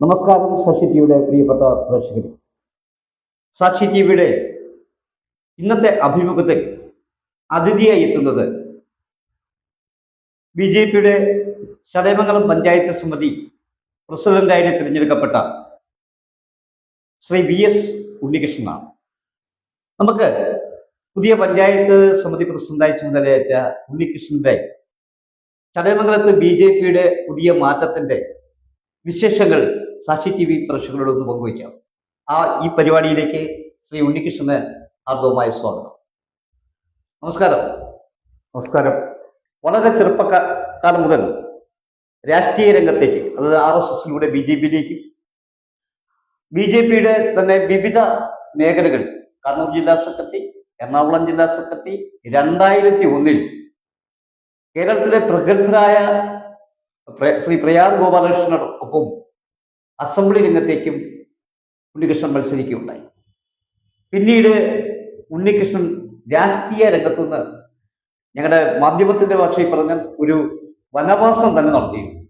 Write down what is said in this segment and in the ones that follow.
നമസ്കാരം സാക്ഷി ടിവിയുടെ പ്രിയപ്പെട്ട പ്രേക്ഷകർ സാക്ഷി ടിവിയുടെ ഇന്നത്തെ അഭിമുഖത്തിൽ അതിഥിയായി എത്തുന്നത് ബി ജെ പിയുടെ ചടയമംഗലം പഞ്ചായത്ത് സമിതി പ്രസിഡന്റായി തിരഞ്ഞെടുക്കപ്പെട്ട ശ്രീ വി എസ് ഉണ്ണികൃഷ്ണനാണ്. നമുക്ക് പുതിയ പഞ്ചായത്ത് സമിതി പ്രസിഡന്റായി ചുമതലയേറ്റ ഉണ്ണികൃഷ്ണന്റെ ചടയമംഗലത്ത് ബി ജെ പിയുടെ പുതിയ മാറ്റത്തിന്റെ വിശേഷങ്ങൾ സാക്ഷി ടി വി പ്രേക്ഷകരോട് ഒന്ന് പങ്കുവയ്ക്കാം. ആ ഈ പരിപാടിയിലേക്ക് ശ്രീ ഉണ്ണികൃഷ്ണന് ഹാർദവമായ സ്വാഗതം. നമസ്കാരം. നമസ്കാരം. വളരെ ചെറുപ്പക്കാലം മുതൽ രാഷ്ട്രീയ രംഗത്തേക്ക് അതായത് ആർ എസ് എസിലൂടെ ബി ജെ പിയിലേക്ക് ബി ജെ പിയുടെ തന്നെ വിവിധ മേഖലകൾ കണ്ണൂർ ജില്ലാ സെക്രട്ടറി എറണാകുളം ജില്ലാ സെക്രട്ടറി രണ്ടായിരത്തി ഒന്നിൽ കേരളത്തിലെ പ്രഗത്ഭരായ ശ്രീ പ്രയാർ ഗോപാലകൃഷ്ണനോടൊപ്പം അസംബ്ലി രംഗത്തേക്കും ഉണ്ണികൃഷ്ണൻ മത്സരിക്കുകയുണ്ടായി. പിന്നീട് ഉണ്ണികൃഷ്ണൻ രാഷ്ട്രീയ രംഗത്തുനിന്ന് ഞങ്ങളുടെ മാധ്യമത്തിന്റെ ഭാഷയിൽ പറഞ്ഞ ഒരു വനവാസം തന്നെ നടത്തിയിരുന്നു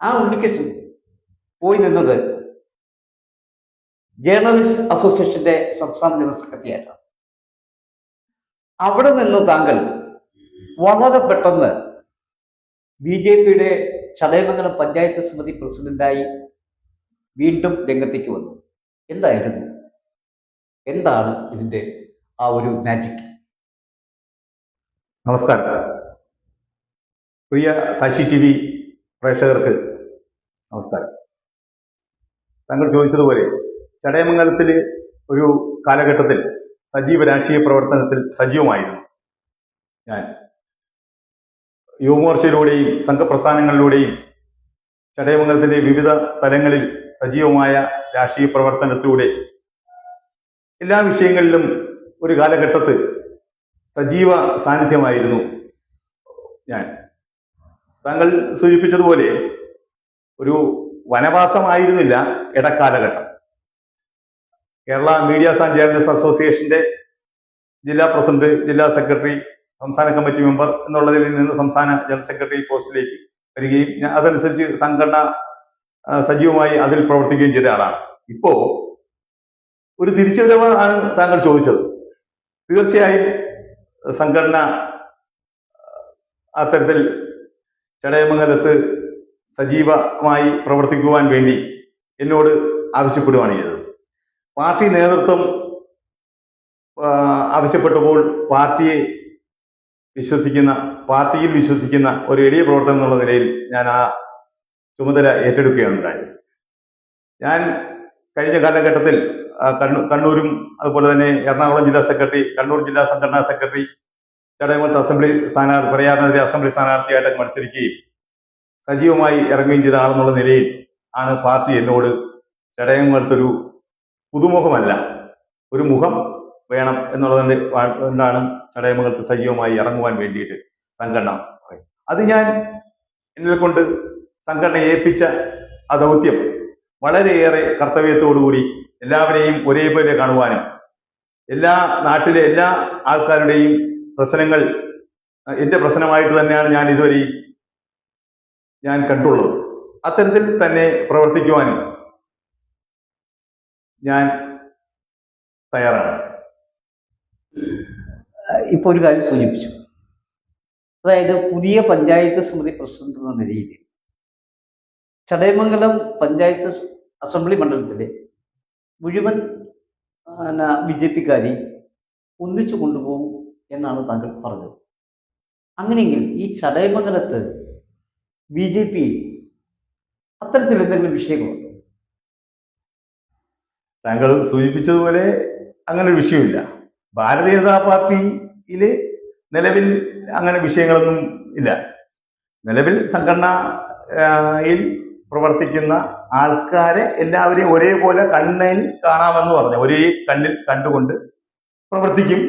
ആ ഉണ്ണികൃഷ്ണൻ പോയി നിന്നത് ജേർണലിസ്റ്റ് അസോസിയേഷന്റെ സംസ്ഥാന ജനറൽ സെക്രട്ടറി ആയിട്ടാണ് അവിടെ നിന്ന് താങ്കൾ വളരെ പെട്ടെന്ന് ബി ജെ പിയുടെ ചടയമംഗലം പഞ്ചായത്ത് സമിതി പ്രസിഡന്റായി വീണ്ടും രംഗത്തേക്ക് വന്നു. എന്തായിരുന്നു? എന്താണ് ഇതിന്റെ ആ ഒരു മാജിക് നമസ്കാരം. പ്രിയ സാക്ഷി ടി വി പ്രേക്ഷകർക്ക് നമസ്കാരം. താങ്കൾ ചോദിച്ചതുപോലെ ചടയമംഗലത്തിൽ ഒരു കാലഘട്ടത്തിൽ സജീവ രാഷ്ട്രീയ പ്രവർത്തനത്തിൽ സജീവമായിരുന്നു ഞാൻ. യുവമോർച്ചയിലൂടെയും സംഘപ്രസ്ഥാനങ്ങളിലൂടെയും ചടയമംഗലത്തിന്റെ വിവിധ തലങ്ങളിൽ സജീവമായ രാഷ്ട്രീയ പ്രവർത്തനത്തിലൂടെ എല്ലാ വിഷയങ്ങളിലും ഒരു കാലഘട്ടത്ത് സജീവ സാന്നിധ്യമായിരുന്നു ഞാൻ. താങ്കൾ സൂചിപ്പിച്ചതുപോലെ ഒരു വനവാസമായിരുന്നില്ല ഇടക്കാലഘട്ടം. കേരള മീഡിയ ആൻഡ് ജേർണലിസ്റ്റ് അസോസിയേഷന്റെ ജില്ലാ പ്രസിഡന്റ് ജില്ലാ സെക്രട്ടറി സംസ്ഥാന കമ്മിറ്റി മെമ്പർ എന്നുള്ളതിൽ നിന്ന് സംസ്ഥാന ജനറൽ സെക്രട്ടറി പോസ്റ്റിലേക്ക് വരികയും അതനുസരിച്ച് സംഘടന സജീവമായി അതിൽ പ്രവർത്തിക്കുകയും ചെയ്ത ആളാണ്. ഇപ്പോ ഒരു തിരിച്ചുവരവ് ആണ് താങ്കൾ ചോദിച്ചത്. തീർച്ചയായും സംഘടന അത്തരത്തിൽ ചടയമംഗലത്ത് സജീവമായി പ്രവർത്തിക്കുവാൻ വേണ്ടി എന്നോട് ആവശ്യപ്പെടുകയാണ് ചെയ്തത്. പാർട്ടി നേതൃത്വം ആവശ്യപ്പെട്ടപ്പോൾ പാർട്ടിയെ വിശ്വസിക്കുന്ന പാർട്ടിയിൽ വിശ്വസിക്കുന്ന ഒരു എളിയ പ്രവർത്തനം എന്നുള്ള നിലയിൽ ഞാൻ ആ ചുമതല ഏറ്റെടുക്കുകയാണ് ഉണ്ടായത്. ഞാൻ കഴിഞ്ഞ കാലഘട്ടത്തിൽ കണ്ണൂരും അതുപോലെ തന്നെ എറണാകുളം ജില്ലാ സെക്രട്ടറി കണ്ണൂർ ജില്ലാ സംഘടനാ സെക്രട്ടറി ചടയമത്ത് അസംബ്ലി സ്ഥാനാർത്ഥി പ്രയാറിനെതിരെ അസംബ്ലി സ്ഥാനാർത്ഥിയായിട്ട് മത്സരിക്കുകയും സജീവമായി ഇറങ്ങുകയും ചെയ്ത ആളെന്നുള്ള നിലയിൽ ആണ് പാർട്ടി എന്നോട് ചടയമത്തൊരു പുതുമുഖമല്ല ഒരു മുഖം വേണം എന്നുള്ളതിന്റെ എന്താണ് ചടയമംഗലത്ത് സജീവമായി ഇറങ്ങുവാൻ വേണ്ടിയിട്ട് സംഘടന. അത് ഞാൻ എന്നെ കൊണ്ട് സംഘടന ഏൽപ്പിച്ച ആ ദൗത്യം വളരെയേറെ കർത്തവ്യത്തോടുകൂടി എല്ലാവരെയും ഒരേപോലെ കാണുവാനും എല്ലാ നാട്ടിലെ എല്ലാ ആൾക്കാരുടെയും പ്രശ്നങ്ങൾ എന്റെ പ്രശ്നമായിട്ട് തന്നെയാണ് ഞാൻ ഇതുവരെ ഞാൻ കണ്ടുള്ളത് അത്തരത്തിൽ തന്നെ പ്രവർത്തിക്കുവാനും ഞാൻ തയ്യാറാണ് ഇപ്പൊ ഒരു കാര്യം സൂചിപ്പിച്ചു. അതായത് പുതിയ പഞ്ചായത്ത് സമിതി പ്രസിഡന്റ് എന്ന നിലയിൽ ചടയമംഗലം പഞ്ചായത്ത് അസംബ്ലി മണ്ഡലത്തിലെ മുഴുവൻ ബി ജെ പിക്കാരി ഒന്നിച്ചു കൊണ്ടുപോകും എന്നാണ് താങ്കൾ പറഞ്ഞത്. അങ്ങനെയെങ്കിൽ ഈ ചടയമംഗലത്ത് ബി ജെ പി അത്തരത്തിൽ എന്തെങ്കിലും വിഷയങ്ങളുണ്ടോ? താങ്കൾ സൂചിപ്പിച്ചതുപോലെ അങ്ങനെ ഒരു വിഷയമില്ല. ഭാരതീയ ജനതാ പാർട്ടിയിൽ നിലവിൽ അങ്ങനെ വിഷയങ്ങളൊന്നും ഇല്ല. നിലവിൽ സംഘടനയിൽ പ്രവർത്തിക്കുന്ന ആൾക്കാരെ എല്ലാവരെയും ഒരേപോലെ കണ്ണിൽ കാണാമെന്ന് പറഞ്ഞു. ഒരേ കണ്ണിൽ കണ്ടുകൊണ്ട് പ്രവർത്തിക്കും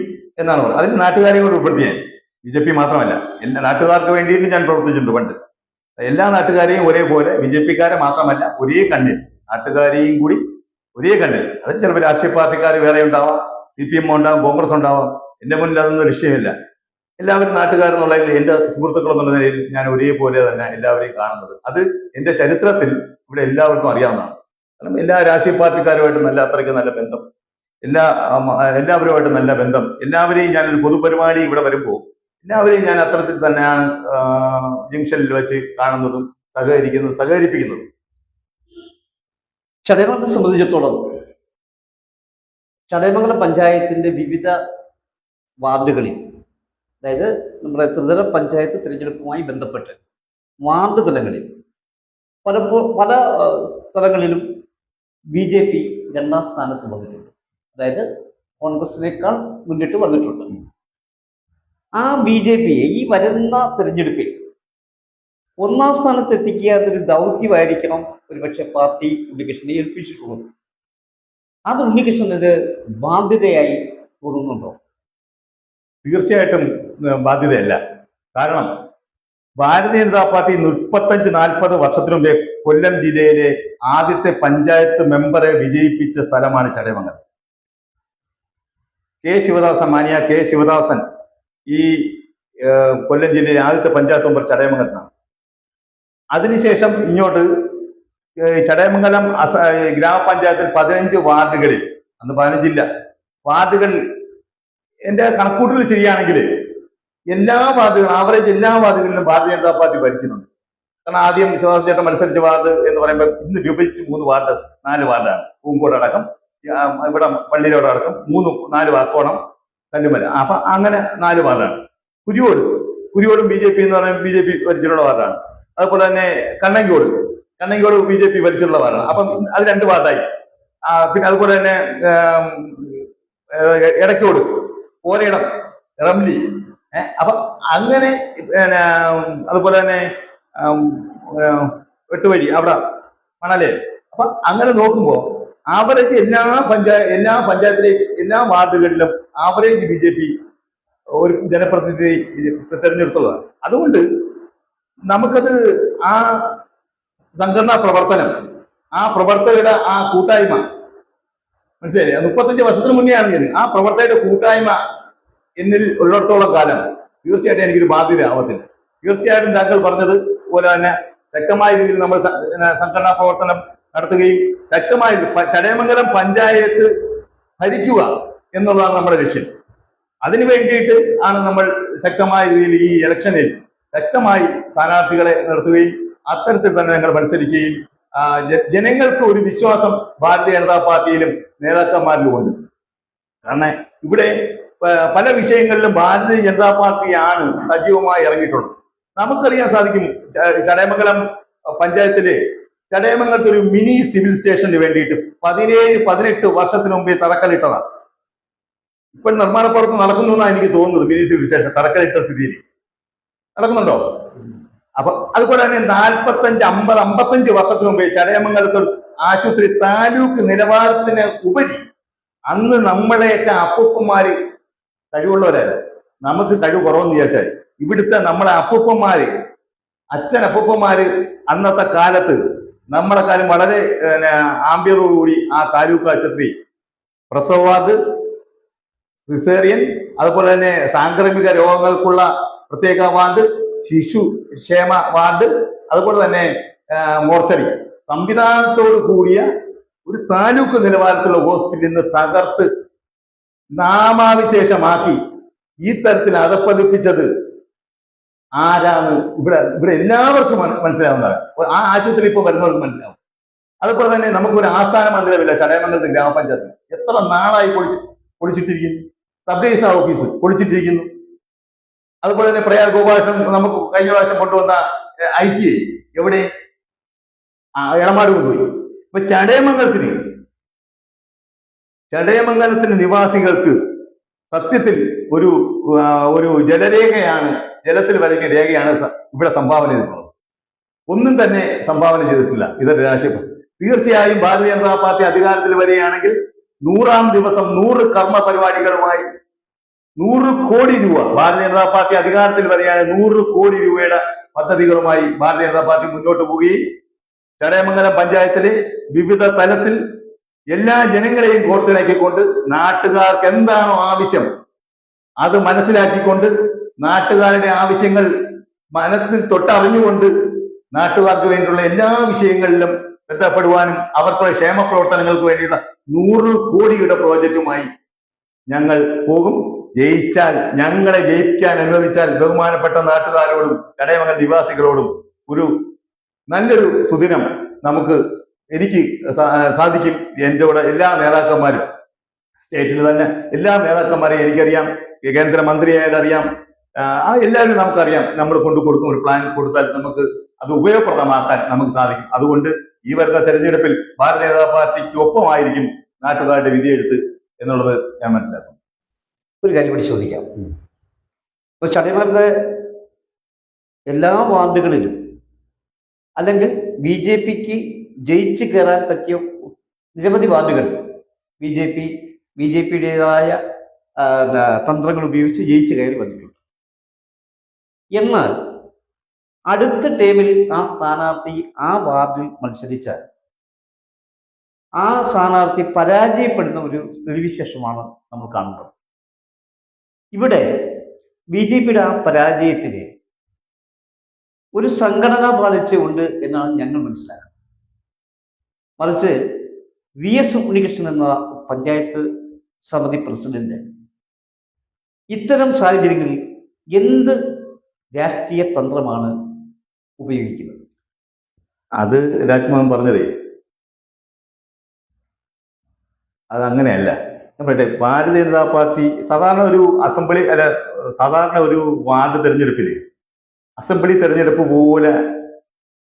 എന്നാണ് പറഞ്ഞത്. അതിന് നാട്ടുകാരെ കൂടി ഉൾപ്പെടുത്തി ഞാൻ ബി ജെ പി മാത്രമല്ല. എല്ലാ നാട്ടുകാർക്ക് വേണ്ടിയിട്ട് ഞാൻ പ്രവർത്തിച്ചിട്ടുണ്ട് പണ്ട്. എല്ലാ നാട്ടുകാരെയും ഒരേപോലെ ബി ജെ പിക്കാരെ മാത്രമല്ല ഒരേ കണ്ണിൽ നാട്ടുകാരെയും കൂടി ഒരേ കണ്ണിൽ. അത് ചിലപ്പോൾ രാഷ്ട്രീയ പാർട്ടിക്കാർ വേറെ ഉണ്ടാവാം സി പി എം ഉണ്ടാവും കോൺഗ്രസ് ഉണ്ടാവാം എന്റെ മുന്നിൽ അതൊന്നും വിഷയമില്ല എല്ലാവരും നാട്ടുകാരെന്നുള്ള എന്റെ സുഹൃത്തുക്കൾ എന്നുള്ള നിലയിൽ ഞാൻ ഒരേപോലെ തന്നെ എല്ലാവരെയും കാണുന്നത്. അത് എന്റെ ചരിത്രത്തിൽ ഇവിടെ എല്ലാവർക്കും അറിയാവുന്നതാണ്. കാരണം എല്ലാ രാഷ്ട്രീയ പാർട്ടിക്കാരുമായിട്ട് നല്ല അത്രയ്ക്ക് നല്ല ബന്ധം. എല്ലാ എല്ലാവരുമായിട്ട് നല്ല ബന്ധം. എല്ലാവരെയും ഞാൻ ഒരു പൊതുപരിപാടി ഇവിടെ വരുമ്പോൾ എല്ലാവരെയും ഞാൻ അത്തരത്തിൽ തന്നെയാണ് ജംഗ്ഷനിൽ വെച്ച് കാണുന്നതും സഹകരിക്കുന്നതും സഹകരിപ്പിക്കുന്നതും. ചടയമംഗലത്തെ സംബന്ധിച്ചിടത്തോളം ചടയമംഗലം പഞ്ചായത്തിന്റെ വിവിധ വാർഡുകളിൽ. അതായത് നമ്മുടെ ത്രിതല പഞ്ചായത്ത് തിരഞ്ഞെടുപ്പുമായി ബന്ധപ്പെട്ട് വാർഡ് തലങ്ങളിൽ. പലപ്പോ പല സ്ഥലങ്ങളിലും ബി ജെ പി രണ്ടാം സ്ഥാനത്ത് വന്നിട്ടുണ്ട്. അതായത് കോൺഗ്രസിനേക്കാൾ മുന്നിട്ട് വന്നിട്ടുണ്ട്. ആ ബി ജെ പിയെ ഈ വരുന്ന തിരഞ്ഞെടുപ്പിൽ ഒന്നാം സ്ഥാനത്ത് എത്തിക്കുക എന്നൊരു ദൗത്യമായിരിക്കണം ഒരുപക്ഷെ പാർട്ടി ഉണ്ണികൃഷ്ണനെ ഏൽപ്പിച്ചിട്ടുള്ളത്. അത് ഉണ്ണികൃഷ്ണന് ബാധ്യതയായി തോന്നുന്നുണ്ടോ? തീർച്ചയായിട്ടും ബാധ്യതയല്ല. കാരണം ഭാരതീയ ജനതാ പാർട്ടി മുപ്പത്തഞ്ച് നാൽപ്പത് വർഷത്തിനു മുമ്പേ കൊല്ലം ജില്ലയിലെ ആദ്യത്തെ പഞ്ചായത്ത് മെമ്പറെ വിജയിപ്പിച്ച സ്ഥലമാണ് ചടയമംഗലം. കെ ശിവദാസൻ മാനിയ കെ ശിവദാസൻ ഈ കൊല്ലം ജില്ലയിലെ ആദ്യത്തെ പഞ്ചായത്ത് മെമ്പർ ചടയമംഗലത്താണ് അതിനുശേഷം ഇങ്ങോട്ട് ചടയമംഗലം ഗ്രാമപഞ്ചായത്തിൽ പതിനഞ്ച് വാർഡുകളിൽ അന്ന് പതിനഞ്ചില്ല വാർഡുകൾ എന്റെ കണക്കൂട്ടൽ ശരിയാണെങ്കിൽ എല്ലാ വാർഡുകളും ആവറേജ് എല്ലാ വാർഡുകളിലും ഭാരതീയ ജനതാ പാർട്ടി ഭരിച്ചിട്ടുണ്ട്. കാരണം ആദ്യം വിശ്വാസ ചേട്ടൻ മത്സരിച്ച വാർഡ് എന്ന് പറയുമ്പോൾ ഇന്ന് വിഭജിച്ച് മൂന്ന് വാർഡ് നാല് വാർഡാണ് പൂങ്കോട് അടക്കം ഇവിടെ പള്ളിയിലോട് അടക്കം മൂന്ന് നാല് വാക്കോണം കല്ലുമല അപ്പൊ അങ്ങനെ നാല് വാർഡാണ് കുരിയോട് കുരിയോടും ബി ജെ പി എന്ന് പറയുമ്പോൾ ബി ജെ പി ഭരിച്ചിട്ടുള്ള വാർഡാണ് അതുപോലെ തന്നെ Kannankode Kannankode B J P ഭരിച്ചിട്ടുള്ള വാർഡാണ് അപ്പം അത് രണ്ട് വാർഡായി പിന്നെ അതുപോലെ തന്നെ ആം, പോരയിടം റംലി. ഏഹ് അപ്പൊ അങ്ങനെ അതുപോലെ തന്നെ വെട്ടുവഴി അവിടെ മണലേ. അപ്പൊ അങ്ങനെ നോക്കുമ്പോ ആവറേജ് എല്ലാ പഞ്ചായത്ത് എല്ലാ പഞ്ചായത്തിലെയും എല്ലാ വാർഡുകളിലും ആവറേജ് ബി ജെ പി ഒരു ജനപ്രതിനിധി തെരഞ്ഞെടുത്തുള്ളതാണ്. അതുകൊണ്ട് നമുക്കത് ആ സംഘടനാ പ്രവർത്തനം ആ പ്രവർത്തകരുടെ ആ കൂട്ടായ്മ മനസ്സിലായില്ലേ? മുപ്പത്തഞ്ച് വർഷത്തിന് മുന്നെയാണ് ഞാൻ ആ പ്രവർത്തകരുടെ കൂട്ടായ്മ എന്നിൽ ഉള്ളിടത്തോളം കാലം തീർച്ചയായിട്ടും എനിക്കൊരു ബാധ്യത ആവത്തില്ല. തീർച്ചയായിട്ടും താങ്കൾ പറഞ്ഞത് പോലെ തന്നെ ശക്തമായ രീതിയിൽ നമ്മൾ സംഘടനാ പ്രവർത്തനം നടത്തുകയും ശക്തമായ ചടയമംഗലം പഞ്ചായത്ത് ഭരിക്കുക എന്നുള്ളതാണ് നമ്മുടെ ലക്ഷ്യം. അതിനു വേണ്ടിയിട്ട് ആണ് നമ്മൾ ശക്തമായ രീതിയിൽ ഈ ഇലക്ഷനിൽ ശക്തമായി സ്ഥാനാർത്ഥികളെ നിർത്തുകയും അത്തരത്തിൽ തന്നെ ഞങ്ങൾ മത്സരിക്കുകയും ജനങ്ങൾക്ക് ഒരു വിശ്വാസം ഭാരതീയ ജനതാ പാർട്ടിയിലും നേതാക്കന്മാരിലും ഉണ്ട്. കാരണം ഇവിടെ പല വിഷയങ്ങളിലും ഭാരതീയ ജനതാ പാർട്ടിയാണ് സജീവമായി ഇറങ്ങിയിട്ടുള്ളത്. നമുക്കറിയാൻ സാധിക്കും ചടയമംഗലം പഞ്ചായത്തിലെ ചടയമംഗലത്ത് ഒരു മിനി സിവിൽ സ്റ്റേഷന് വേണ്ടിയിട്ട് പതിനേഴ് പതിനെട്ട് വർഷത്തിന് മുമ്പേ തറക്കല്ലിട്ടതാണ്. ഇപ്പൊ നിർമ്മാണ പ്രവർത്തനം നടക്കുന്നു എന്നാണ് എനിക്ക് തോന്നുന്നത് മിനി സിവിൽ സ്റ്റേഷൻ തറക്കല്ലിട്ട സ്ഥിതിയിൽ. നടക്കുന്നുണ്ടോ? അപ്പൊ അതുപോലെ തന്നെ നാൽപ്പത്തഞ്ച് അമ്പത് അമ്പത്തഞ്ച് വർഷത്തിന് മുമ്പേ ചടയമംഗലത്ത് ആശുപത്രി താലൂക്ക് നിലവാരത്തിന് ഉപരി അന്ന് നമ്മളെയൊക്കെ അപ്പൂപ്പന്മാര് കഴിവുള്ളവരായിരുന്നു നമുക്ക് കഴിവ് കുറവെന്ന് വിചാരിച്ചാൽ ഇവിടുത്തെ നമ്മളെ അപ്പൂപ്പന്മാര് അച്ഛൻ അപ്പൂപ്പന്മാര് അന്നത്തെ കാലത്ത് നമ്മളെ കാലം വളരെ പിന്നെ, ആംബിയറോടുകൂടി ആ താലൂക്ക് ആശുപത്രി പ്രസവാദ് സിസേറിയൻ അതുപോലെ തന്നെ സാംക്രമിക രോഗങ്ങൾക്കുള്ള പ്രത്യേക വാർഡ് ശിശു ക്ഷേമ വാർഡ് അതുപോലെ തന്നെ മോർച്ചറി. സംവിധാനത്തോട് കൂടിയ ഒരു താലൂക്ക് നിലവാരത്തിലുള്ള ഹോസ്പിറ്റലിൽ നിന്ന് തകർത്ത് നാമാവിശേഷമാക്കി ഈ തരത്തിൽ അതപ്പതിപ്പിച്ചത് ആരാണ്? ഇവിടെ ഇവിടെ എല്ലാവർക്കും മന- മനസ്സിലാവുന്നതാണ്. ആ ആശുപത്രി ഇപ്പൊ വരുന്നവർക്ക് മനസ്സിലാവും. അതുപോലെ തന്നെ നമുക്കൊരു ആസ്ഥാന മന്ദിരമില്ല ചടയമംഗലത്ത് ഗ്രാമപഞ്ചായത്ത്. എത്ര നാളായി പൊളിച്ച് പൊളിച്ചിട്ടിരിക്കുന്നു? സബ് ഡിവിഷണൽ ഓഫീസ് പൊളിച്ചിട്ടിരിക്കുന്നു. അതുപോലെ തന്നെ പ്രയാർ ഗോപാലകൃഷ്ണൻ നമുക്ക് കഴിഞ്ഞ പ്രാവശ്യം കൊണ്ടുവന്ന ഐ ടി എവിടെ? ഇളമാട് കൊണ്ടുപോയി. ഇപ്പൊ ചടയമംഗലത്തിന് ചടയമംഗലത്തിന് നിവാസികൾക്ക് സത്യത്തിൽ ഒരു ഒരു ജലരേഖയാണ് ജലത്തിൽ വരയ്ക്കുന്ന രേഖയാണ് ഇവിടെ സംഭാവന ചെയ്തിട്ടുള്ളത്. ഒന്നും തന്നെ സംഭാവന ചെയ്തിട്ടില്ല ഇതൊരു രാഷ്ട്രീയ പ്രശ്നം. തീർച്ചയായും ഭാരതീയ ജനതാ പാർട്ടി അധികാരത്തിൽ വരികയാണെങ്കിൽ നൂറാം ദിവസം നൂറ് കർമ്മ പരിപാടികളുമായി നൂറ് കോടി രൂപ. ഭാരതീയ ജനതാ പാർട്ടി അധികാരത്തിൽ വരികയാണ് നൂറ് കോടി രൂപയുടെ പദ്ധതികളുമായി ഭാരതീയ ജനതാ പാർട്ടി മുന്നോട്ട് പോവുകയും ചടയമംഗലം പഞ്ചായത്തിലെ വിവിധ തലത്തിൽ എല്ലാ ജനങ്ങളെയും കോർത്തിണക്കിക്കൊണ്ട് നാട്ടുകാർക്ക് എന്താണോ ആവശ്യം അത് മനസ്സിലാക്കിക്കൊണ്ട് നാട്ടുകാരുടെ ആവശ്യങ്ങൾ മനത്തിൽ തൊട്ടറിഞ്ഞുകൊണ്ട് നാട്ടുകാർക്ക് വേണ്ടിയുള്ള എല്ലാ വിഷയങ്ങളിലും ബന്ധപ്പെടുവാനും അവർക്കുള്ള ക്ഷേമ പ്രവർത്തനങ്ങൾക്ക് വേണ്ടിയുള്ള നൂറ് കോടിയുടെ പ്രോജക്റ്റുമായി ഞങ്ങൾ പോകും. ജയിച്ചാൽ ഞങ്ങളെ ജയിക്കാൻ അനുവദിച്ചാൽ ബഹുമാനപ്പെട്ട നാട്ടുകാരോടും ചടയമംഗൽ നിവാസികളോടും ഒരു നല്ലൊരു സുദിനം നമുക്ക് എനിക്ക് സാധിക്കും. എന്റെ കൂടെ എല്ലാ നേതാക്കന്മാരും സ്റ്റേറ്റിൽ തന്നെ എല്ലാ നേതാക്കന്മാരെയും എനിക്കറിയാം കേന്ദ്രമന്ത്രിയായാലും അറിയാം ആ എല്ലാവരും നമുക്കറിയാം. നമ്മൾ കൊണ്ടു കൊടുക്കും ഒരു പ്ലാൻ കൊടുത്താൽ നമുക്ക് അത് ഉപയോഗപ്രദമാക്കാൻ നമുക്ക് സാധിക്കും. അതുകൊണ്ട് ഈ വരുന്ന തെരഞ്ഞെടുപ്പിൽ ഭാരതീയ ജനതാ പാർട്ടിക്ക് ഒപ്പമായിരിക്കും നാട്ടുകാരുടെ വിധിയെഴുത്ത് എന്നുള്ളത് ഞാൻ മനസ്സിലാക്കുന്നു. ഒരു കാര്യം കൂടി ചോദിക്കാം. ഇപ്പോൾ ചടയമാരുടെ എല്ലാ വാർഡുകളിലും അല്ലെങ്കിൽ ബി ജെ പിക്ക് ജയിച്ചു കയറാൻ പറ്റിയ നിരവധി വാർഡുകൾ B J P B J പിയുടേതായ തന്ത്രങ്ങൾ ഉപയോഗിച്ച് ജയിച്ചു കയറി വന്നിട്ടുണ്ട്. എന്നാൽ അടുത്ത ടേമിൽ ആ സ്ഥാനാർത്ഥി ആ വാർഡിൽ മത്സരിച്ചാൽ ആ സ്ഥാനാർത്ഥി പരാജയപ്പെടുന്ന ഒരു സ്ഥിതിവിശേഷമാണ് നമ്മൾ കാണുന്നത്. ഇവിടെ ബി ജെ പിയുടെ ആ പരാജയത്തിന് ഒരു സംഘടന പാലിച്ചുകൊണ്ട് എന്നാണ് ഞങ്ങൾ മനസ്സിലാക്കുന്നത്. മറിച്ച് വി എസ് ഉണ്ണികൃഷ്ണൻ എന്ന പഞ്ചായത്ത് സമിതി പ്രസിഡന്റ് ഇത്തരം സാഹചര്യങ്ങളിൽ എന്ത് രാഷ്ട്രീയ തന്ത്രമാണ് ഉപയോഗിക്കുന്നത്? അത് രാജ്മോഹൻ പറഞ്ഞതേ. അത് അങ്ങനെയല്ല. പറയട്ടെ ഭാരതീയ ജനതാ പാർട്ടി സാധാരണ ഒരു അസംബ്ലി അല്ല സാധാരണ ഒരു വാർഡ് തെരഞ്ഞെടുപ്പിൽ അസംബ്ലി തെരഞ്ഞെടുപ്പ് പോലെ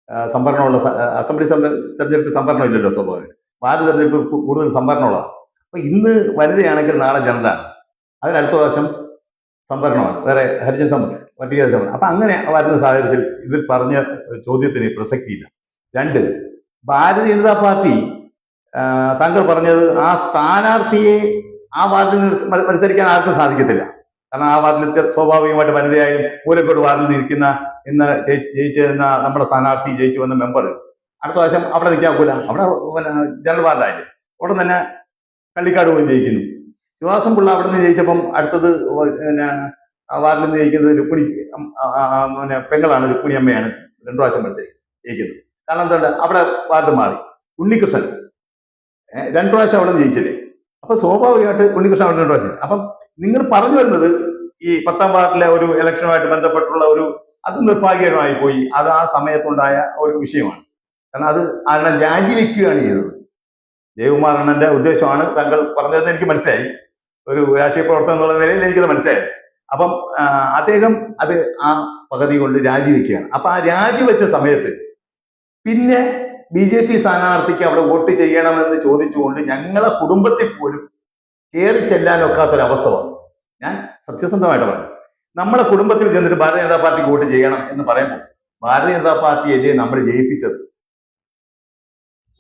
ആ, സംവരണമുള്ള സ- ആ, അസംബ്ലി തെരഞ്ഞെടുപ്പ് സംഭരണം ഇല്ലല്ലോ സ്വാഭാവികം. വാർഡ് തെരഞ്ഞെടുപ്പ് കൂടുതൽ സംഭരണമുള്ളതാണ് അപ്പൊ ഇന്ന് വനിതയാണെങ്കിൽ നാളെ ജനറലാണ് അതിന് അടുത്ത പ്രാവശ്യം സംഭരണമാണ്. വേറെ ഹരിജൻ സംഭരണം പട്ടിക സംഭരണം. അപ്പൊ അങ്ങനെ വരുന്ന സാഹചര്യത്തിൽ ഇതിൽ പറഞ്ഞ ചോദ്യത്തിന് പ്രസക്തിയില്ല. രണ്ട് ഭാരതീയ ജനതാ പാർട്ടി താങ്കൾ പറഞ്ഞത് ആ സ്ഥാനാർത്ഥിയെ ആ വാർഡിൽ മത്സരിക്കാൻ ആർക്കും സാധിക്കത്തില്ല. കാരണം ആ വാർഡിൽ സ്വാഭാവികമായിട്ട് വനിതയായും മൂലക്കോട് വാർഡിൽ നിൽക്കുന്ന ഇന്ന് ജയിച്ച് ജയിച്ചിരുന്ന നമ്മുടെ സ്ഥാനാർത്ഥി ജയിച്ചു വന്ന മെമ്പർ അടുത്ത പ്രാവശ്യം അവിടെ നിൽക്കാൻ പോല അവിടെ ജനറൽ വാർഡായില്ലേ? അവിടെ തന്നെ കള്ളിക്കാട് പോയി ജയിക്കുന്നു. ശിവാസം പിള്ള അവിടെ നിന്ന് ജയിച്ചപ്പം അടുത്തത് പിന്നെ വാർഡിൽ നിന്ന് ജയിക്കുന്നത് രുക്മിണി പിന്നെ പെങ്ങളാണ്. രുക്മിണി അമ്മയാണ്. രണ്ടു പ്രാവശ്യം മത്സരിക്കുന്നത് ജയിക്കുന്നത്. കാരണം എന്തുകൊണ്ട്? അവിടെ വാർഡ് മാറി. ഉണ്ണികൃഷ്ണൻ. രണ്ടു പ്രാവശ്യം അവിടെ നിന്ന് ജയിച്ചില്ലേ? അപ്പൊ സ്വാഭാവികമായിട്ട് ഉണ്ണികൃഷ്ണൻ അവിടെ രണ്ടു പ്രാവശ്യം. അപ്പം നിങ്ങൾ പറഞ്ഞു വരുന്നത് ഈ പത്താം വാർഡിലെ ഒരു ഇലക്ഷനുമായിട്ട് ബന്ധപ്പെട്ടുള്ള ഒരു അത് നിർഭാഗ്യകരമായി പോയി. അത് ആ സമയത്തുണ്ടായ ഒരു വിഷയമാണ്. കാരണം അത് അണ്ണൻ രാജിവെക്കുകയാണ് ചെയ്തത്. ജയകുമാർ അണ്ണന്റെ ഉദ്ദേശമാണ് താങ്കൾ പറഞ്ഞതെന്ന് എനിക്ക് മനസ്സിലായി. ഒരു രാഷ്ട്രീയ പ്രവർത്തനം എന്നുള്ള നിലയിൽ എനിക്കത് മനസ്സിലായി. അപ്പം അദ്ദേഹം അത് ആ പദ്ധതി കൊണ്ട് രാജിവെക്കുകയാണ്. അപ്പൊ ആ രാജിവെച്ച സമയത്ത് പിന്നെ ബി ജെ പി സ്ഥാനാർത്ഥിക്ക് അവിടെ വോട്ട് ചെയ്യണമെന്ന് ചോദിച്ചുകൊണ്ട് ഞങ്ങളെ കുടുംബത്തിൽ പോലും കയറി ചെല്ലാനൊക്കാത്തൊരവസ്ഥ വന്നു. ഞാൻ സത്യസന്ധമായിട്ട് പറഞ്ഞു. നമ്മളെ കുടുംബത്തിൽ ചെന്നിട്ട് ഭാരതീയ ജനതാ പാർട്ടിക്ക് വോട്ട് ചെയ്യണം എന്ന് പറയുമ്പോൾ ഭാരതീയ ജനതാ പാർട്ടിയല്ലേ നമ്മൾ ജയിപ്പിച്ചത്?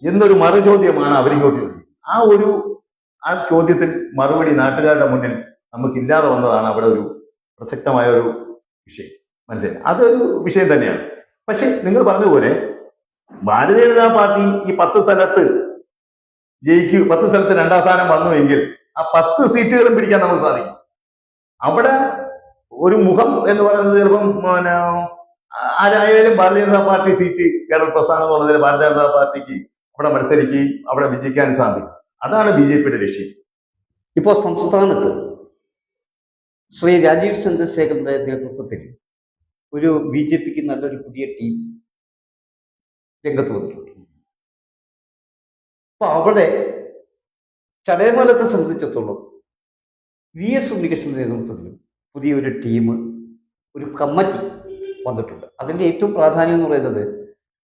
എന്നൊരു മറുചോദ്യമാണ് അവരിങ്ങോട്ട് ചോദിച്ചത് ആ ഒരു ആ ചോദ്യത്തിൽ മറുപടി നാട്ടുകാരുടെ മുന്നിൽ നമുക്കില്ലാതെ വന്നതാണ് അവിടെ ഒരു പ്രസക്തമായ ഒരു വിഷയം. മനസ്സിലായി? അതൊരു വിഷയം തന്നെയാണ്. പക്ഷെ നിങ്ങൾ പറഞ്ഞതുപോലെ ഭാരതീയ ജനതാ പാർട്ടി ഈ പത്ത് സ്ഥലത്ത് ജയിക്കൂ പത്ത് സ്ഥലത്ത് രണ്ടാം സ്ഥാനം വന്നു എങ്കിൽ ആ പത്ത് സീറ്റുകളും പിടിക്കാൻ നമുക്ക് സാധിക്കും. അവിടെ ഒരു മുഖം എന്ന് പറയുന്നത് ചിലപ്പം പിന്നെ ആരായാലും ഭാരതീയ ജനതാ പാർട്ടി സീറ്റ് കേരള പ്രസ്ഥാനം എന്നുള്ളതിൽ ഭാരതീയ ജനതാ പാർട്ടിക്ക് അവിടെ മത്സരിക്കുകയും അവിടെ വിജയിക്കാൻ സാധിക്കും. അതാണ് ബി ജെ പിയുടെ ലക്ഷ്യം. ഇപ്പോൾ സംസ്ഥാനത്ത് ശ്രീ രാജീവ് ചന്ദ്രശേഖരന്റെ നേതൃത്വത്തിൽ ഒരു ബി ജെ പിക്ക് നല്ലൊരു പുതിയ ടീം രംഗത്ത് വന്നിട്ടുണ്ട്. അപ്പൊ അവിടെ ചടയമംഗലത്തെ സംബന്ധിച്ചിടത്തോളം വി എസ് ഉണ്ണികൃഷ്ണന്റെ നേതൃത്വത്തിൽ പുതിയൊരു ടീം ഒരു കമ്മിറ്റി വന്നിട്ടുണ്ട്. അതിന്റെ ഏറ്റവും പ്രാധാന്യം എന്ന് പറയുന്നത്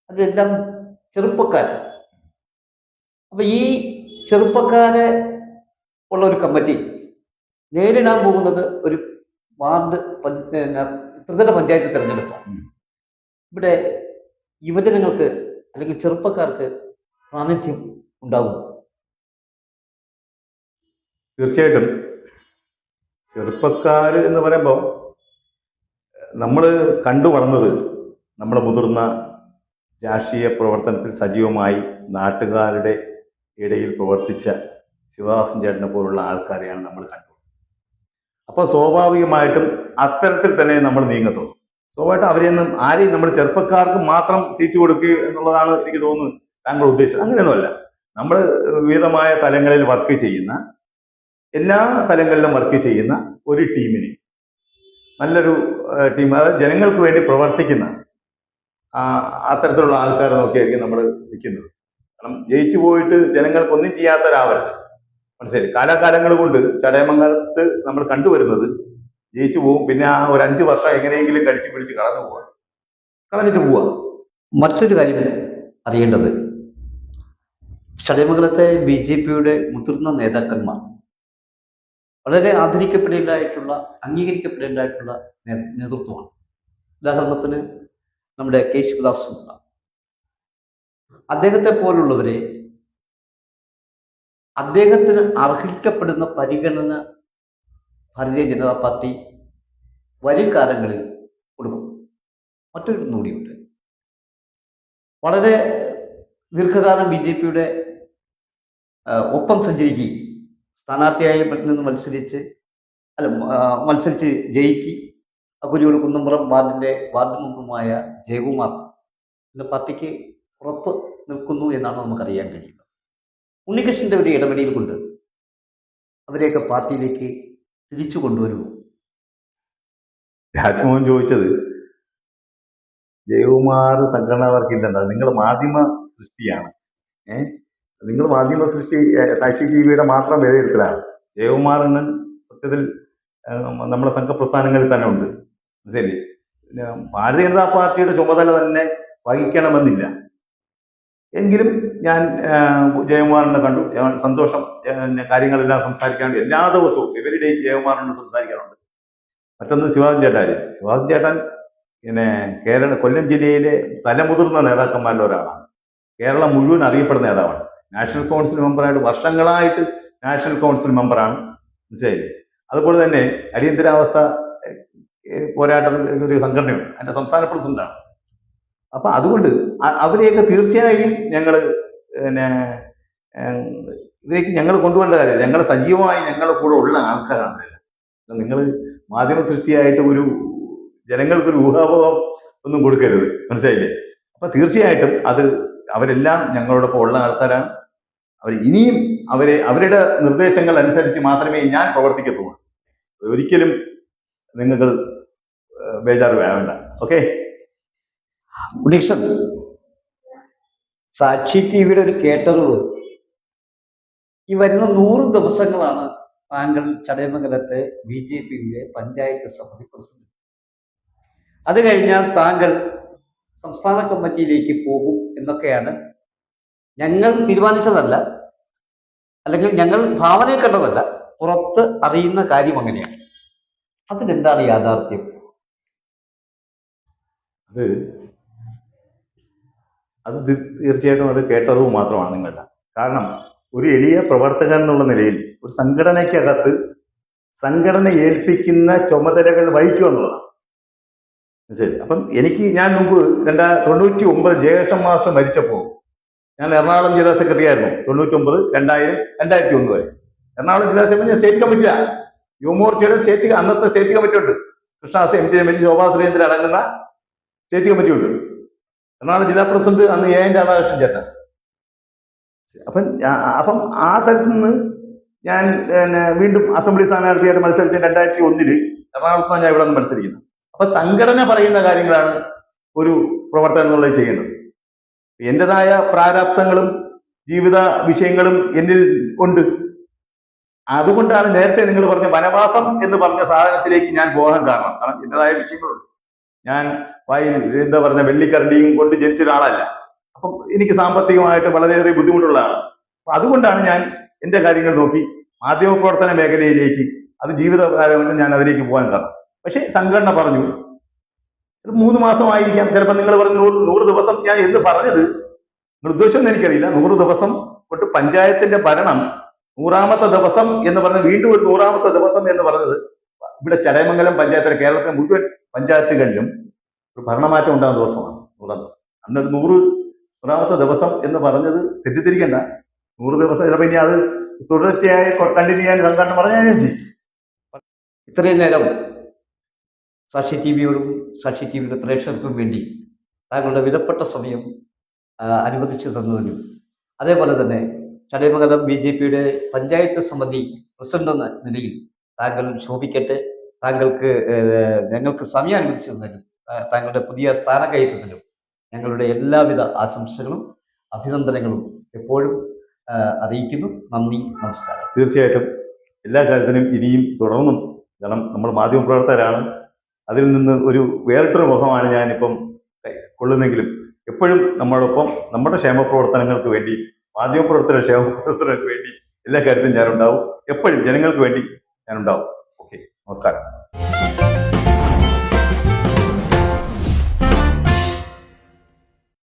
അതെല്ലാം ചെറുപ്പക്കാർ അപ്പൊ ഈ ചെറുപ്പക്കാരെ ഉള്ള ഒരു കമ്മിറ്റി നേരിടാൻ പോകുന്നത് ഒരു വാർഡ് ത്രിതല പഞ്ചായത്ത് തെരഞ്ഞെടുപ്പാണ്. ഇവിടെ യുവജനങ്ങൾക്ക് അല്ലെങ്കിൽ ചെറുപ്പക്കാർക്ക് പ്രാതിനിധ്യം ഉണ്ടാവും. തീർച്ചയായിട്ടും. ചെറുപ്പക്കാർ എന്ന് പറയുമ്പോൾ നമ്മൾ കണ്ടു വളർന്നത് നമ്മുടെ മുതിർന്ന രാഷ്ട്രീയ പ്രവർത്തനത്തിൽ സജീവമായി നാട്ടുകാരുടെ ഇടയിൽ പ്രവർത്തിച്ച ശിവദാസൻ ചേട്ടനെ പോലുള്ള ആൾക്കാരെയാണ് നമ്മൾ കണ്ടത്. അപ്പോൾ സ്വാഭാവികമായിട്ടും അത്തരത്തിൽ തന്നെ നമ്മൾ നീങ്ങത്തുള്ളൂ. സ്വാഭാവികമായിട്ടും അവരെയൊന്നും ആരെയും നമ്മുടെ ചെറുപ്പക്കാർക്ക് മാത്രം സീറ്റ് കൊടുക്കുക എന്നുള്ളതാണ് എനിക്ക് തോന്നുന്നത് താങ്കൾ ഉദ്ദേശിച്ചത് അങ്ങനെയൊന്നുമല്ല. നമ്മൾ വിവിധമായ തലങ്ങളിൽ വർക്ക് ചെയ്യുന്ന എല്ലാ തലങ്ങളിലും വർക്ക് ചെയ്യുന്ന ഒരു ടീമിന് നല്ലൊരു ടീം അതായത് ജനങ്ങൾക്ക് വേണ്ടി പ്രവർത്തിക്കുന്ന അത്തരത്തിലുള്ള ആൾക്കാരെ നോക്കിയായിരിക്കും നമ്മൾ നിൽക്കുന്നത്. കാരണം ജയിച്ചു പോയിട്ട് ജനങ്ങൾക്ക് ഒന്നും ചെയ്യാത്തവരാവരുത്. മനസ്സിലായി കാലാകാലങ്ങൾ കൊണ്ട് ചടയമംഗലത്ത് നമ്മൾ കണ്ടുവരുന്നത് ജയിച്ചു പോകും. പിന്നെ ആ ഒരു അഞ്ച് വർഷം എങ്ങനെയെങ്കിലും കടിച്ചു പിടിച്ച് കടന്നു പോവാ. കളഞ്ഞിട്ട് പോവാ. മറ്റൊരു കാര്യം അറിയേണ്ടത്. ചടയമംഗലത്തെ ബി ജെ പിയുടെ മുതിർന്ന നേതാക്കന്മാർ വളരെ ആദരിക്കപ്പെടേണ്ടതായിട്ടുള്ള അംഗീകരിക്കപ്പെടേണ്ടതായിട്ടുള്ള നേതൃത്വമാണ്. ഉദാഹരണത്തിന് നമ്മുടെ കെ ശിവദാസ് അദ്ദേഹത്തെ പോലുള്ളവരെ അദ്ദേഹത്തിന് അർഹിക്കപ്പെടുന്ന പരിഗണന ഭാരതീയ ജനതാ പാർട്ടി വരും കാലങ്ങളിൽ കൊടുക്കും. മറ്റൊരു കൂടിയുണ്ട് വളരെ ദീർഘകാലം ബി ജെ പിയുടെ ഒപ്പം സഞ്ചരിക്കുകയും സ്ഥാനാർത്ഥിയായി നിന്ന് മത്സരിച്ച് അല്ല മത്സരിച്ച് ജയിക്കി അക്കുരിയോട് കുന്നമ്പുറം വാർഡിന്റെ വാർഡ് മെമ്പറുമായ ജയകുമാർ ഇന്ന് പാർട്ടിക്ക് പുറത്ത് നിൽക്കുന്നു എന്നാണ് നമുക്കറിയാൻ കഴിയുന്നത്. ഉണ്ണികൃഷ്ണന്റെ ഒരു ഇടപെടൽ കൊണ്ട് അവരെയൊക്കെ പാർട്ടിയിലേക്ക് തിരിച്ചു കൊണ്ടുവരുമോ രാജ്മോഹൻ ചോദിച്ചത് ജയകുമാർ സംഘടനാ നിങ്ങൾ മാധ്യമ സൃഷ്ടിയാണ്. ഏഹ് നിങ്ങൾ മാധ്യമ സൃഷ്ടി സാക്ഷി ടി വിയുടെ മാത്രം വിലയിരുത്തലാണ്. ജയകുമാറിന് സത്യത്തിൽ നമ്മുടെ സംഘപ്രസ്ഥാനങ്ങളിൽ തന്നെ ഉണ്ട്. ശരി ഭാരതീയ ജനതാ പാർട്ടിയുടെ ചുമതല തന്നെ വഹിക്കണമെന്നില്ല. എങ്കിലും ഞാൻ ജയകുമാറിനെ കണ്ടു. സന്തോഷം കാര്യങ്ങളെല്ലാം സംസാരിക്കാറുണ്ട് എല്ലാ ദിവസവും എവരി ഡേ ജയകുമാറിനോട് സംസാരിക്കാറുണ്ട്. മറ്റൊന്ന് ശിവാജി ചേട്ടായി ശിവാജി ചേട്ടൻ പിന്നെ കേരള കൊല്ലം ജില്ലയിലെ തലമുതിർന്ന നേതാക്കന്മാരിൽ ഒരാളാണ്. കേരളം മുഴുവൻ അറിയപ്പെടുന്ന നേതാവാണ്. നാഷണൽ കൗൺസിൽ മെമ്പറായിട്ട് വർഷങ്ങളായിട്ട് നാഷണൽ കൗൺസിൽ മെമ്പറാണ്. മനസ്സിലായില്ലേ? അതുപോലെ തന്നെ അടിയന്തരാവസ്ഥ പോരാട്ടത്തിൽ ഒരു സംഘടനയുണ്ട്. അതിന്റെ സംസ്ഥാന പ്രസിഡന്റാണ്. അപ്പൊ അതുകൊണ്ട് അവരെയൊക്കെ തീർച്ചയായും ഞങ്ങൾ പിന്നെ ഇതിലേക്ക് ഞങ്ങൾ കൊണ്ടുവരേണ്ട കാര്യം ഞങ്ങൾ സജീവമായി ഞങ്ങളുടെ കൂടെ ഉള്ള ആൾക്കാരാണ് നിങ്ങൾ മാധ്യമ സൃഷ്ടിയായിട്ട് ഒരു ജനങ്ങൾക്കൊരു ഊഹാപോഹം ഒന്നും കൊടുക്കരുത്. മനസ്സിലായില്ലേ? അപ്പൊ തീർച്ചയായിട്ടും അത് അവരെല്ലാം ഞങ്ങളോടൊപ്പം ഉള്ള ആൾക്കാരാണ്. അവർ ഇനിയും അവരെ അവരുടെ നിർദ്ദേശങ്ങൾ അനുസരിച്ച് മാത്രമേ ഞാൻ പ്രവർത്തിക്കത്തുള്ളൂ. ഒരിക്കലും നിങ്ങൾ ബേജാറ് വേണ്ട ഓക്കെ? ഉണ്ണീഷൻ സാക്ഷി ടി വിയുടെ ഒരു കേട്ടറിവ്. ഈ വരുന്ന നൂറ് ദിവസങ്ങളാണ് താങ്കൾ ചടയമംഗലത്തെ ബി ജെ പിയിലെ പഞ്ചായത്ത് സമിതി പ്രസിഡന്റ്. അത് കഴിഞ്ഞാൽ താങ്കൾ സംസ്ഥാന കമ്മിറ്റിയിലേക്ക് പോകും എന്നൊക്കെയാണ് ഞങ്ങൾ തീരുമാനിച്ചതല്ല അല്ലെങ്കിൽ ഞങ്ങൾ ഭാവനയിൽ കണ്ടതല്ല പുറത്ത് അറിയുന്ന കാര്യം അങ്ങനെയാണ്. അതിനെന്താണ് യാഥാർത്ഥ്യം? അത് അത് തീർച്ചയായിട്ടും അത് കേട്ടറിവ് മാത്രമാണ് നിങ്ങളുടെ. കാരണം ഒരു എളിയ പ്രവർത്തകൻ എന്നുള്ള നിലയിൽ ഒരു സംഘടനയ്ക്കകത്ത് സംഘടന ഏൽപ്പിക്കുന്ന ചുമതലകൾ വഹിക്കുക എന്നുള്ളതാണ്. ശരി അപ്പം എനിക്ക് ഞാൻ മുമ്പ് രണ്ടാ തൊണ്ണൂറ്റി ഒമ്പത് ജ്യേഷ്ഠ മാസം മരിച്ചപ്പോൾ ഞാൻ എറണാകുളം ജില്ലാ സെക്രട്ടറി ആയിരുന്നു. തൊണ്ണൂറ്റി ഒമ്പത് രണ്ടായിരം രണ്ടായിരത്തി ഒന്ന് വരെ. എറണാകുളം ജില്ലാ സെക്രട്ടറി ഞാൻ സ്റ്റേറ്റ് കമ്മിറ്റിയാണ് യുവമോർച്ചയുടെ സ്റ്റേറ്റ് അന്നത്തെ സ്റ്റേറ്റ് കമ്മിറ്റി ഉണ്ട് കൃഷ്ണദാസ് എം ടി രമേശ് ശോഭാ സുരേന്ദ്രൻ അടങ്ങുന്ന സ്റ്റേറ്റ് കമ്മിറ്റി ഉണ്ട് എറണാകുളം ജില്ലാ പ്രസിഡന്റ് അന്ന് എ എൻ രാധാകൃഷ്ണൻ ചേട്ടൻ. അപ്പം അപ്പം ആ തരത്തിൽ നിന്ന് ഞാൻ പിന്നെ വീണ്ടും അസംബ്ലി സ്ഥാനാർത്ഥിയായിട്ട് മത്സരിച്ച രണ്ടായിരത്തി ഒന്നിൽ എറണാകുളത്താണ് ഞാൻ ഇവിടെ നിന്ന് മത്സരിക്കുന്നത് അപ്പൊ സംഘടന പറയുന്ന കാര്യങ്ങളാണ് ഒരു പ്രവർത്തനം എന്നുള്ളത് ചെയ്യേണ്ടത്. എന്റേതായ പ്രാരാബ്ദങ്ങളും ജീവിത വിഷയങ്ങളും എന്നിൽ ഉണ്ട് അതുകൊണ്ടാണ് നേരത്തെ നിങ്ങൾ പറഞ്ഞ വനവാസം എന്ന് പറഞ്ഞ സാധനത്തിലേക്ക് ഞാൻ പോകാൻ കാരണം. കാരണം എന്റേതായ വിഷയങ്ങളുണ്ട്. ഞാൻ വായിൽ എന്താ പറഞ്ഞ വെള്ളിക്കരണ്ടിയും കൊണ്ട് ജനിച്ച ഒരാളല്ല അപ്പം എനിക്ക് സാമ്പത്തികമായിട്ട് വളരെയേറെ ബുദ്ധിമുട്ടുള്ളതാണ്. അപ്പൊ അതുകൊണ്ടാണ് ഞാൻ എന്റെ കാര്യങ്ങൾ നോക്കി മാധ്യമപ്രവർത്തന മേഖലയിലേക്ക് അത് ജീവിതകാലം ഞാൻ അതിലേക്ക് പോകാൻ കാരണം പക്ഷേ സംഘടന പറഞ്ഞു മൂന്ന് മാസമായിരിക്കാം. ചിലപ്പോൾ നിങ്ങൾ പറഞ്ഞ നൂറ് നൂറ് ദിവസം ഞാൻ എന്ന് പറഞ്ഞത് നിർദ്ദേശം എനിക്കറിയില്ല. നൂറ് ദിവസം തൊട്ട് പഞ്ചായത്തിന്റെ ഭരണം നൂറാമത്തെ ദിവസം എന്ന് പറഞ്ഞ വീണ്ടും ഒരു നൂറാമത്തെ ദിവസം എന്ന് പറഞ്ഞത് ഇവിടെ ചടയമംഗലം പഞ്ചായത്തിലെ കേരളത്തിലെ മുഴുവൻ പഞ്ചായത്തുകളിലും ഒരു ഭരണമാറ്റം ഉണ്ടാകുന്ന ദിവസമാണ് നൂറാം ദിവസം. അന്ന് നൂറ് നൂറാമത്തെ ദിവസം എന്ന് പറഞ്ഞത് തെറ്റിദ്ധരിക്കണ്ട. നൂറ് ദിവസം ചിലപ്പോൾ ഇനി അത് തുടർച്ചയായി കണ്ടിന്യൂ ചെയ്യാൻ സംഘടന പറഞ്ഞാൽ ചെയ്യും ഇത്രയും നേരം സാക്ഷി ടി വിയോടും സാക്ഷി ടി വിയുടെ പ്രേക്ഷകർക്കും വേണ്ടി താങ്കളുടെ വിലപ്പെട്ട സമയം അനുവദിച്ചു തന്നതിനും അതേപോലെ തന്നെ ചടയമംഗലം ബി ജെ പിയുടെ പഞ്ചായത്ത് സമിതി പ്രസിഡന്റ് എന്ന നിലയിൽ താങ്കൾ ശോഭിക്കട്ടെ താങ്കൾക്ക് ഞങ്ങൾക്ക് സമയം അനുവദിച്ചു തന്നതിനും താങ്കളുടെ പുതിയ സ്ഥാനകയറ്റത്തിലും ഞങ്ങളുടെ എല്ലാവിധ ആശംസകളും അഭിനന്ദനങ്ങളും എപ്പോഴും അറിയിക്കുന്നു. നന്ദി നമസ്കാരം. തീർച്ചയായിട്ടും എല്ലാ കാര്യത്തിനും ഇനിയും തുടർന്നും കാരണം നമ്മൾ മാധ്യമപ്രവർത്തകരാണ്. അതിൽ നിന്ന് ഒരു വേറിട്ടൊരു മുഖമാണ് ഞാനിപ്പം കൊള്ളുന്നെങ്കിലും എപ്പോഴും നമ്മളൊപ്പം നമ്മുടെ ക്ഷേമപ്രവർത്തനങ്ങൾക്ക് വേണ്ടി മാധ്യമ മാധ്യമപ്രവർത്തന ക്ഷേമപ്രവർത്തനങ്ങൾക്ക് വേണ്ടി എല്ലാ കാര്യത്തിലും ഞാനുണ്ടാവും. എപ്പോഴും ജനങ്ങൾക്ക് വേണ്ടി ഞാനുണ്ടാവും. ഓക്കെ നമസ്കാരം.